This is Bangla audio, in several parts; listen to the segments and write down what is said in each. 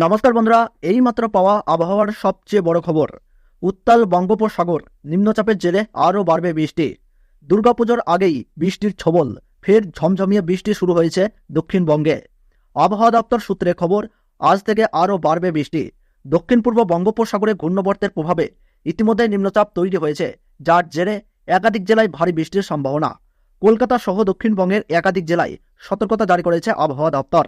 নমস্কার বন্ধুরা, এইমাত্র পাওয়া আবহাওয়ার সবচেয়ে বড় খবর। উত্তাল বঙ্গোপসাগর, নিম্নচাপের জেরে আরও বাড়বে বৃষ্টি। দুর্গাপুজোর আগেই বৃষ্টির ছবল, ফের ঝমঝমিয়ে বৃষ্টি শুরু হয়েছে দক্ষিণবঙ্গে। আবহাওয়া দপ্তর সূত্রে খবর, আজ থেকে আরও বাড়বে বৃষ্টি। দক্ষিণ পূর্ব বঙ্গোপসাগরে ঘূর্ণবর্তের প্রভাবে ইতিমধ্যে নিম্নচাপ তৈরি হয়েছে, যার জেরে একাধিক জেলায় ভারী বৃষ্টির সম্ভাবনা। কলকাতা সহ দক্ষিণবঙ্গের একাধিক জেলায় সতর্কতা জারি করেছে আবহাওয়া দপ্তর।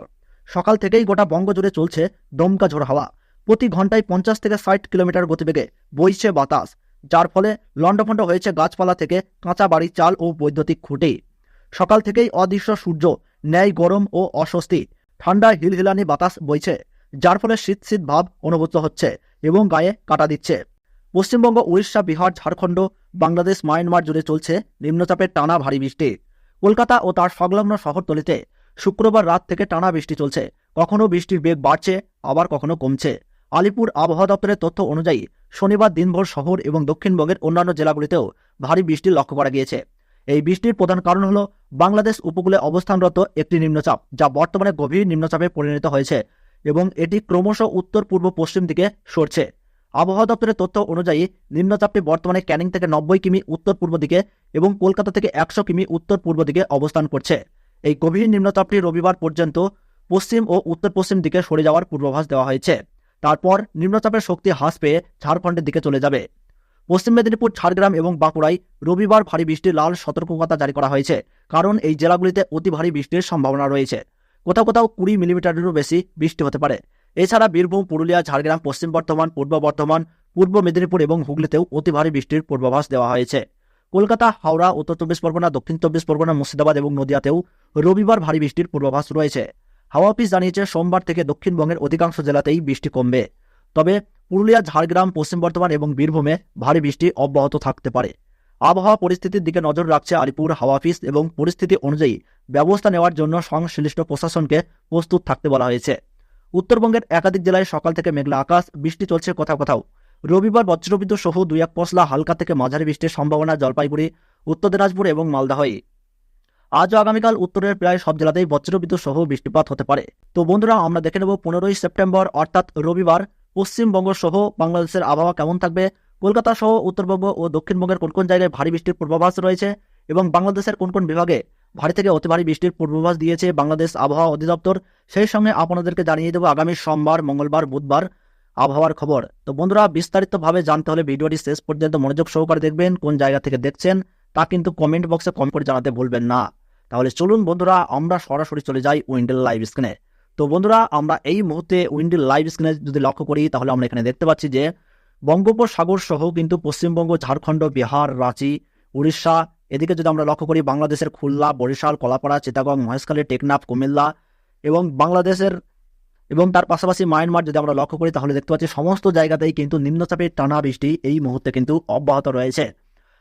সকাল থেকেই গোটা বঙ্গ জুড়ে চলছে দমকা ঝোড়ো হাওয়া। প্রতি ঘন্টায় পঞ্চাশ থেকে ষাট কিলোমিটার গতিবেগে বইছে বাতাস, যার ফলে লণ্ডভণ্ড হয়েছে গাছপালা থেকে কাঁচা বাড়ি চাল ও বৈদ্যুতিক খুঁটি। সকাল থেকেই অদৃশ্য সূর্য, ন্যায় গরম ও অস্বস্তি ঠান্ডা হিলহিলানি বাতাস বইছে, যার ফলে শীত শীত ভাব অনুভূত হচ্ছে এবং গায়ে কাটা দিচ্ছে। পশ্চিমবঙ্গ, উড়িষ্যা, বিহার, ঝাড়খণ্ড, বাংলাদেশ, মায়ানমার জুড়ে চলছে নিম্নচাপের টানা ভারী বৃষ্টি। কলকাতা ও তার সংলগ্ন শহরতলিতে শুক্রবার রাত থেকে টানা বৃষ্টি চলছে। কখনো বৃষ্টির বেগ বাড়ছে, আবার কখনো কমছে। আলিপুর আবহাওয়া দপ্তরের তথ্য অনুযায়ী, শনিবার দিনভর শহর এবং দক্ষিণবঙ্গের অন্যান্য জেলাগুলিতেও ভারী বৃষ্টি লক্ষ্য করা গিয়েছে। এই বৃষ্টির প্রধান কারণ হল, বাংলাদেশ উপকূলে অবস্থানরত একটি নিম্নচাপ, যা বর্তমানে গভীর নিম্নচাপে পরিণত হয়েছে এবং এটি ক্রমশ উত্তর পূর্ব পশ্চিম দিকে সরছে। আবহাওয়া দপ্তরের তথ্য অনুযায়ী, নিম্নচাপটি বর্তমানে ক্যানিং থেকে নব্বই কিমি উত্তর পূর্ব দিকে এবং কলকাতা থেকে একশো কিমি উত্তর পূর্ব দিকে অবস্থান করছে। এই গভীর নিম্নচাপটি রবিবার পর্যন্ত পশ্চিম ও উত্তর পশ্চিম দিকে সরে যাওয়ার পূর্বাভাস দেওয়া হয়েছে। তারপর নিম্নচাপের শক্তি হ্রাস পেয়ে ঝাড়খণ্ডের দিকে চলে যাবে। পশ্চিম মেদিনীপুর, ঝাড়গ্রাম এবং বাঁকুড়ায় রবিবার ভারী বৃষ্টির লাল সতর্কতা জারি করা হয়েছে, কারণ এই জেলাগুলিতে অতি ভারী বৃষ্টির সম্ভাবনা রয়েছে। কোথাও কোথাও কুড়ি মিলিমিটারেরও বেশি বৃষ্টি হতে পারে। এছাড়া বীরভূম, পুরুলিয়া, ঝাড়গ্রাম, পশ্চিম বর্ধমান, পূর্ব বর্ধমান, পূর্ব মেদিনীপুর এবং হুগলিতেও অতি ভারী বৃষ্টির পূর্বাভাস দেওয়া হয়েছে। কলকাতা, হাওড়া, উত্তর চব্বিশ পরগনা, দক্ষিণ চব্বিশ পরগনা, মুর্শিদাবাদ এবং নদিয়াতেও রবিবার ভারী বৃষ্টির পূর্বাভাস রয়েছে। হাওয়া অফিস জানিয়েছে, সোমবার থেকে দক্ষিণবঙ্গের অধিকাংশ জেলাতেই বৃষ্টি কমবে। তবে পুরুলিয়া, ঝাড়গ্রাম, পশ্চিম বর্ধমান এবং বীরভূমে ভারী বৃষ্টি অব্যাহত থাকতে পারে। আবহাওয়া পরিস্থিতির দিকে নজর রাখছে আলিপুর হাওয়া অফিস এবং পরিস্থিতি অনুযায়ী ব্যবস্থা নেওয়ার জন্য সংশ্লিষ্ট প্রশাসনকে প্রস্তুত থাকতে বলা হয়েছে। উত্তরবঙ্গের একাধিক জেলায় সকাল থেকে মেঘলা আকাশ, বৃষ্টি চলছে কোথাও কোথাও। রবিবার বজ্রবিদ্যুৎ সহ দুই এক পশলা হালকা থেকে মাঝারি বৃষ্টির সম্ভাবনা জলপাইগুড়ি, উত্তর দিনাজপুর এবং মালদাহই। আজ ও আগামীকাল উত্তরের প্রায় সব জেলাতেই বজ্রবিদ্যুৎ সহ বৃষ্টিপাত হতে পারে। তো বন্ধুরা, আমরা দেখে নেব পনেরোই সেপ্টেম্বর, অর্থাৎ রবিবার, পশ্চিমবঙ্গ সহ বাংলাদেশের আবহাওয়া কেমন থাকবে? কলকাতা সহ উত্তরবঙ্গ ও দক্ষিণবঙ্গের কোন কোন জায়গায় ভারী বৃষ্টির পূর্বাভাস রয়েছে? এবং বাংলাদেশের কোন কোন বিভাগে ভারী থেকে অতি ভারী বৃষ্টির পূর্বাভাস দিয়েছে বাংলাদেশ আবহাওয়া অধিদপ্তর? সেই সঙ্গে আপনাদেরকে জানিয়ে দেবো আগামী সোমবার, মঙ্গলবার, বুধবার আবহাওয়ার খবর। তো বন্ধুরা, বিস্তারিতভাবে জানতে হলে ভিডিওটি শেষ পর্যন্ত মনোযোগ সহকারে দেখবেন, কোন জায়গা থেকে দেখছেন তা কিন্তু কমেন্ট বক্সে কম করে জানাতে ভুলবেন না। তাহলে চলুন বন্ধুরা, আমরা সরাসরি চলে যাই উইন্ডেল লাইভ স্ক্রিনে। তো বন্ধুরা, আমরা এই মুহূর্তে উইন্ডেল লাইভ স্ক্রিনে যদি লক্ষ্য করি, তাহলে আমরা এখানে দেখতে পাচ্ছি যে বঙ্গোপসাগর সহ কিন্তু পশ্চিমবঙ্গ, ঝাড়খণ্ড, বিহার, রাঁচি, উড়িষ্যা, এদিকে যদি আমরা লক্ষ্য করি, বাংলাদেশের খুলনা, বরিশাল, কলাপাড়া, চিটাগং, মহেশখালী, টেকনাফ, কুমিল্লা এবং বাংলাদেশের এবং তার পাশাপাশি মায়ানমার যদি আমরা লক্ষ্য করি, তাহলে দেখতে পাচ্ছি সমস্ত জায়গাতেই কিন্তু নিম্নচাপের টানা বৃষ্টি এই মুহূর্তে কিন্তু অব্যাহত রয়েছে।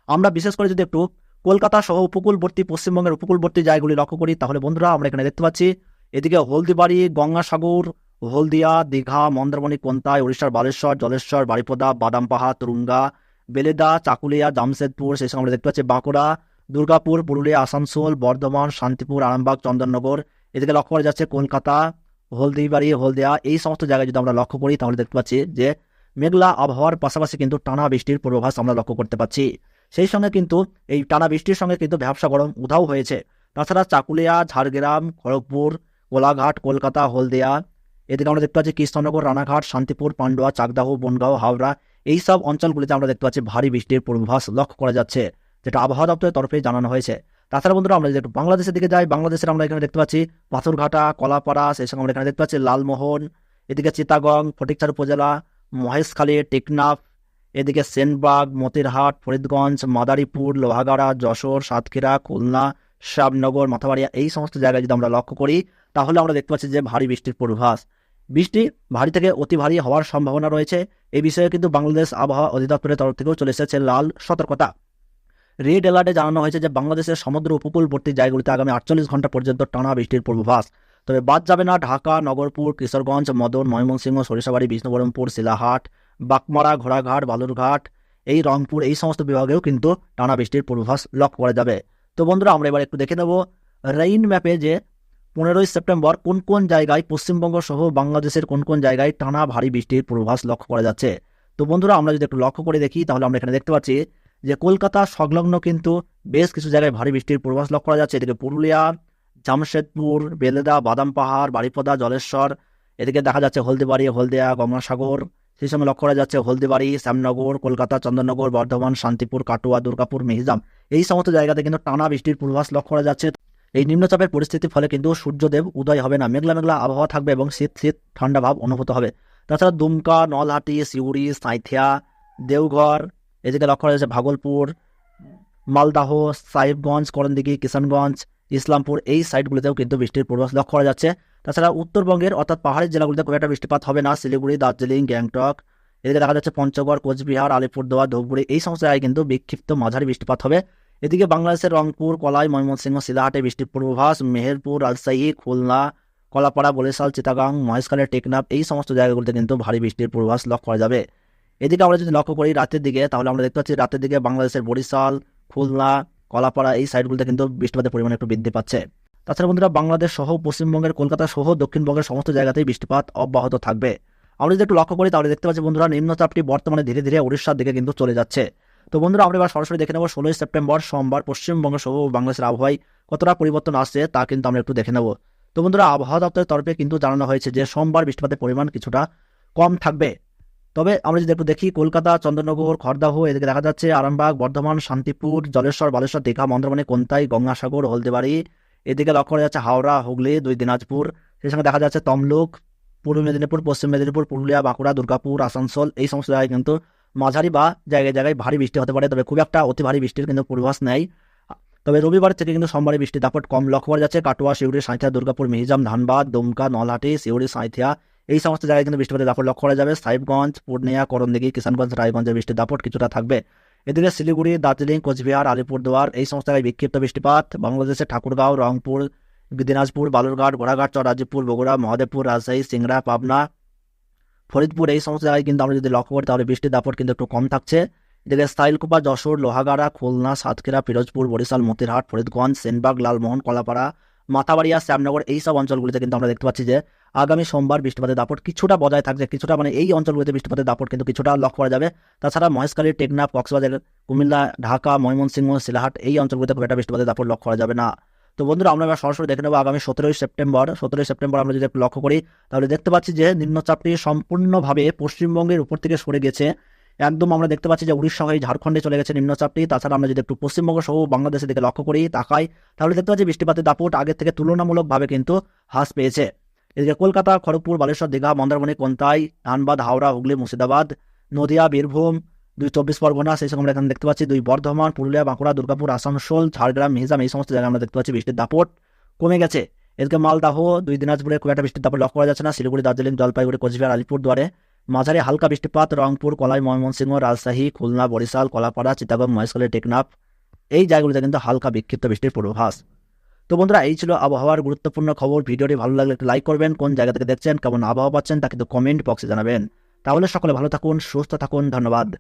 আমরা বিশেষ করে যদি একটু কলকাতা সহ উপকূলবর্তী, পশ্চিমবঙ্গের উপকূলবর্তী জায়গাগুলি লক্ষ্য করি, তাহলে বন্ধুরা আমরা এখানে দেখতে পাচ্ছি, এদিকে হলদিবাড়ি, গঙ্গাসাগর, হলদিয়া, দীঘা, মন্দারমণি কোন্তায় উড়িষ্যার বালেশ্বর, জলেশ্বর, বারিপদা, বাদামপাহা, তুরুঙ্গা, বেলেদা, চাকুলিয়া, জামশেদপুর, সেই সঙ্গে আমরা দেখতে পাচ্ছি বাঁকুড়া, দুর্গাপুর, পুরুলিয়া, আসানসোল, বর্ধমান, শান্তিপুর, আরামবাগ, চন্দননগর। এদিকে লক্ষ্য করা যাচ্ছে কলকাতা হলদিবাড়ি হলদিয়া, এই সমস্ত জায়গায় যদি আমরা লক্ষ্য করি, তাহলে দেখতে পাচ্ছি যে মেঘলা আবহাওয়ার পাশাপাশি কিন্তু টানা বৃষ্টির পূর্বাভাস আমরা লক্ষ্য করতে পাচ্ছি। সেই সঙ্গে কিন্তু এই টানা বৃষ্টির সঙ্গে কিন্তু ব্যবসা গরম উধাও হয়েছে। তাছাড়া চাকুলিয়া, ঝাড়গ্রাম, খড়গপুর কোলাঘাট কলকাতা, হলদিয়া, এদিকে আমরা দেখতে পাচ্ছি কৃষ্ণনগর, রানাঘাট, শান্তিপুর, পান্ডুয়া, চাকদাহ, বনগাঁও, হাওড়া, এই সব অঞ্চলগুলিতে আমরা দেখতে পাচ্ছি ভারী বৃষ্টির পূর্বাভাস লক্ষ্য করা যাচ্ছে, যেটা আবহাওয়া দপ্তরের তরফে জানানো হয়েছে। তাছাড়া বন্ধুরা আমরা যদি একটু বাংলাদেশের দিকে যাই, বাংলাদেশের আমরা এখানে দেখতে পাচ্ছি পাথরঘাটা, কলাপাড়া, সেই সঙ্গে আমরা এখানে দেখতে পাচ্ছি লালমোহন, এদিকে চিতাগং ফটিকচার উপজেলা, মহেশখালী, টেকনাফ, এদিকে সেনবাগ, মতিরহাট, ফরিদগঞ্জ, মাদারীপুর, লোহাগাড়া, যশোর, সাতক্ষীরা, খুলনা শ্যামনগর মাথাবাড়িয়া, এই সমস্ত জায়গায় যদি আমরা লক্ষ্য করি, তাহলে আমরা দেখতে পাচ্ছি যে ভারী বৃষ্টির পূর্বাভাস। বৃষ্টি ভারী থেকে অতি ভারী হওয়ার সম্ভাবনা রয়েছে। এই বিষয়ে কিন্তু বাংলাদেশ আবহাওয়া অধিদপ্তরের তরফ থেকেও চলে এসেছে লাল সতর্কতা। রেড অ্যালার্টে জানানো হয়েছে যে বাংলাদেশের সমুদ্র উপকূলবর্তী জায়গাগুলিতে আগামী আটচল্লিশ ঘণ্টা পর্যন্ত টানা বৃষ্টির পূর্বাভাস। তবে বাদ যাবে না ঢাকা, নগরপুর, কিশোরগঞ্জ, মদন, ময়মনসিংহ, সরিষাবাড়ি, বিষ্ণুবরমপুর শিলাহাট বাকমারা, ঘোড়াঘাট, বালুরঘাট, এই রংপুর, এই সমস্ত বিভাগেও কিন্তু টানা বৃষ্টির পূর্বাভাস লক্ষ্য করা যাবে। তো বন্ধুরা, আমরা এবার একটু দেখে নেব রেইন ম্যাপে যে পনেরোই সেপ্টেম্বর কোন কোন জায়গায় পশ্চিমবঙ্গ সহ বাংলাদেশের কোন কোন জায়গায় টানা ভারী বৃষ্টির পূর্বাভাস লক্ষ্য করা যাচ্ছে। তো বন্ধুরা, আমরা যদি একটু লক্ষ্য করে দেখি, তাহলে আমরা এখানে দেখতে পাচ্ছি যে কলকাতা সংলগ্ন কিন্তু বেশ কিছু জায়গায় ভারী বৃষ্টির পূর্বাভাস লক্ষ্য করা যাচ্ছে। এদিকে পুরুলিয়া, জামশেদপুর, বেলেদা, বাদাম পাহাড় বাড়িপদা জলেশ্বর, এদিকে দেখা যাচ্ছে হলদিবাড়ি, হলদিয়া, গঙ্গাসাগর। সেই সঙ্গে লক্ষ্য করা যাচ্ছে হলদিবাড়ি, শ্যামনগর, কলকাতা, চন্দননগর, বর্ধমান, শান্তিপুর, কাটুয়া, দুর্গাপুর মেহিজাম এই সমস্ত জায়গাতে কিন্তু টানা বৃষ্টির পূর্বাভাস লক্ষ্য করা যাচ্ছে। এই নিম্নচাপের পরিস্থিতির ফলে কিন্তু সূর্যদেব উদয় হবে না। মেঘলা মেঘলা আবহাওয়া থাকবে এবং শীত শীত ঠান্ডা ভাব অনুভূত হবে। তাছাড়া দুমকা, নলহাটি, সিউড়ি, সাঁইথিয়া, দেওঘর এদিকে লক্ষ্য করা যাচ্ছে ভাগলপুর, মালদাহ, সাহেবগঞ্জ, করণদিঘি, কিষানগঞ্জ, ইসলামপুর, এই সাইডগুলিতেও কিন্তু বৃষ্টির পূর্বাভাস লক্ষ্য করা যাচ্ছে। তাছাড়া উত্তরবঙ্গের অর্থাৎ পাহাড়ি জেলাগুলিতে খুব একটা বৃষ্টিপাত হবে না। শিলিগুড়ি, দার্জিলিং, গ্যাংটক, এদিকে দেখা যাচ্ছে পঞ্চগড়, কোচবিহার, আলিপুরদুয়ার ধূপগুড়ি এই সমস্ত জায়গায় কিন্তু বিক্ষিপ্ত মাঝারি বৃষ্টিপাত হবে। এদিকে বাংলাদেশের রংপুর, কলাই, ময়মনসিংহ শিলাহাটে বৃষ্টির পূর্বাভাস মেহেরপুর, রাজশাহী, খুলনা, কলাপাড়া, বরিশাল চিতাগাং মহেশখালের টেকনাফ, এই সমস্ত জায়গাগুলিতে কিন্তু ভারী বৃষ্টির পূর্বাভাস লক্ষ্য করা যাবে। এদিকে আমরা যদি লক্ষ্য করি রাতের দিকে, তাহলে আমরা দেখতে পাচ্ছি রাতের দিকে বাংলাদেশের বরিশাল, খুলনা, কলাপাড়া এই সাইডগুলোতে কিন্তু বৃষ্টিপাতের পরিমাণ একটু বৃদ্ধি পাচ্ছে। তাছাড়া বন্ধুরা, বাংলাদেশ সহ পশ্চিমবঙ্গের, কলকাতা সহ দক্ষিণবঙ্গের সমস্ত জায়গাতেই বৃষ্টিপাত অব্যাহত থাকবে। আমরা যদি একটু লক্ষ্য করি, তাহলে দেখতে পাচ্ছি বন্ধুরা, নিম্নচাপটি বর্তমানে ধীরে ধীরে উড়িষ্যার দিকে কিন্তু চলে যাচ্ছে। তো বন্ধুরা, আমরা এবার সরাসরি দেখে নেব, ষোলোই সেপ্টেম্বর সোমবার পশ্চিমবঙ্গ সহ বাংলাদেশের আবহাওয়ায় কতটা পরিবর্তন আসছে, তা কিন্তু আমরা একটু দেখে নেব। তো বন্ধুরা, আবহাওয়া দপ্তরের তরফে কিন্তু জানানো হয়েছে যে, সোমবার বৃষ্টিপাতের পরিমাণ কিছুটা কম থাকবে। তবে আমরা যদি একটু দেখি, কলকাতা, চন্দ্রনগর খড়দাহ এদিকে দেখা যাচ্ছে আরামবাগ, বর্ধমান, শান্তিপুর, জলেশ্বর, বালেশ্বর, দীঘা, মন্দ্রমণি, কোন্তাই, গঙ্গাসাগর, হলদিবাড়ি। এদিকে লক্ষ্য করা যাচ্ছে হাওড়া, হুগলি, দুই দিনাজপুর। সেই সঙ্গে দেখা যাচ্ছে তমলুক, পূর্ব মেদিনীপুর, পশ্চিম মেদিনীপুর, পুরুলিয়া, বাঁকুড়া, দুর্গাপুর, আসানসোল। এই সমস্ত জায়গায় কিন্তু মাঝারি বা জায়গায় জায়গায় ভারী বৃষ্টি হতে পারে, তবে খুব একটা অতি ভারী বৃষ্টির কিন্তু পূর্বাভাস নেই। তবে রবিবার থেকে কিন্তু সোমবারে বৃষ্টি দাপট কম। লক্ষ্য করা যাচ্ছে কাটোয়া শিউড়ি সাঁইথিয়া, দুর্গাপুর, মিহিজাম, ধানবাদ, দুমকা, নলহাটি শিউড়ি সাঁইথিয়া এই সমস্ত জায়গায় কিন্তু বৃষ্টিপাতের দাপট লক্ষ্য করা যাবে। সাহেবগঞ্জ, পূর্ণিয়া, করণদিঘি, কিষানগঞ্জ রায়গঞ্জের বৃষ্টির দাপট কিছুটা থাকবে। এদিকে শিলিগুড়ি, দার্জিলিং, কোচবিহার, আলিপুরদুয়ার এই সমস্ত জায়গায় বিক্ষিপ্ত বৃষ্টিপাত। বাংলাদেশের ঠাকুরগাঁও, রংপুর, দিনাজপুর, বালুরঘাট ঘোড়াঘাট চরাজিপুর বগুড়া, মহাদেবপুর, রাজশাহী, সিংড়া, পাবনা, ফরিদপুর এই সমস্ত জায়গায় কিন্তু আমরা যদি লক্ষ্য করি তাহলে বৃষ্টির দাপট কিন্তু একটু কম থাকছে। এদিকে স্টাইলকুপা যশোর, লোহাগাড়া, খুলনা, সাতক্ষীরা, পিরোজপুর, বরিশাল, মতিরহাট, ফরিদগঞ্জ, সেনবাগ, লালমোহন, কলাপাড়া মাথাবাড়িয়া শ্যামনগর এই সব অঞ্চলগুলিতে কিন্তু আমরা দেখতে পাচ্ছি যে আগামী সোমবার বৃষ্টিপাতের দাপট কিছুটা বজায় থাকছে, কিছুটা মানে এই অঞ্চলগুলিতে বৃষ্টিপাতের দাপট কিন্তু কিছুটা লক্ষ্য করা যাবে। তাছাড়া মহেশখালী, টেকনাফ, কক্সবাজার, কুমিল্লা, ঢাকা, ময়মনসিংহ শিলাহাট এই অঞ্চলগুলিতে খুব একটা বৃষ্টিপাতের দাপট লক্ষ্য করা যাবে না। তো বন্ধুরা, আমরা এবার সরাসরি দেখে নেব আগামী সতেরোই সেপ্টেম্বর। সতেরোই সেপ্টেম্বর আমরা যদি লক্ষ্য করি, তাহলে দেখতে পাচ্ছি যে নিম্নচাপটি সম্পূর্ণভাবে পশ্চিমবঙ্গের উপর থেকে সরে গেছে। একদম আমরা দেখতে পাচ্ছি যে উড়িষ্যা হয়ে ঝাড়খণ্ডে চলে গেছে নিম্নচাপটি। তাছাড়া আমরা যদি একটু পশ্চিমবঙ্গ সহ বাংলাদেশের দিকে লক্ষ্য করি, তাকাই, তাহলে দেখতে পাচ্ছি বৃষ্টিপাতের দাপট আগের থেকে তুলনামূলকভাবে কিন্তু হ্রাস পেয়েছে। এদিকে কলকাতা, খড়গপুর, বালেশ্বর, দীঘা, মন্দারমণি, কোন্তাই, ধানবাদ, হাওড়া, হুগলি, মুর্শিদাবাদ, নদিয়া, বীরভূম, দুই চব্বিশ পরগনা, সেই সঙ্গে আমরা এখানে দেখতে পাচ্ছি দুই বর্ধমান, পুরুলিয়া, বাঁকুড়া, দুর্গাপুর, আসানসোল, ঝাড়গ্রাম মিহিজাম এই সমস্ত জায়গায় আমরা দেখতে পাচ্ছি বৃষ্টির দাপট কমে গেছে। এদিকে মালদাহ, দুই দিনাজপুরে খুব একটা বৃষ্টির দাপট লক্ষ্য করা যাচ্ছে না। শিলিগুড়ি, দার্জিলিং, জলপাইগুড়ি, কোচবিহার, আলিপুরদুয়ারে মাঝারি হালকা বৃষ্টিপাত, রংপুর, কলাই, ময়মনসিংহ, রাজশাহী, খুলনা, বরিশাল, কলাপাড়া চিতাবাগ মহেশখালী, টেকনাফ, এই জায়গাগুলিতে কিন্তু হালকা বিক্ষিপ্ত বৃষ্টির পূর্বাভাস। তো বন্ধুরা, এই ছিল আবহাওয়ার গুরুত্বপূর্ণ খবর। ভিডিওটি ভালো লাগলে একটু লাইক করবেন। কোন জায়গা থেকে দেখছেন, কেমন আবহাওয়া পাচ্ছেন, তা কিন্তু কমেন্ট বক্সে জানাবেন। তাহলে সকলে ভালো থাকুন, সুস্থ থাকুন। ধন্যবাদ।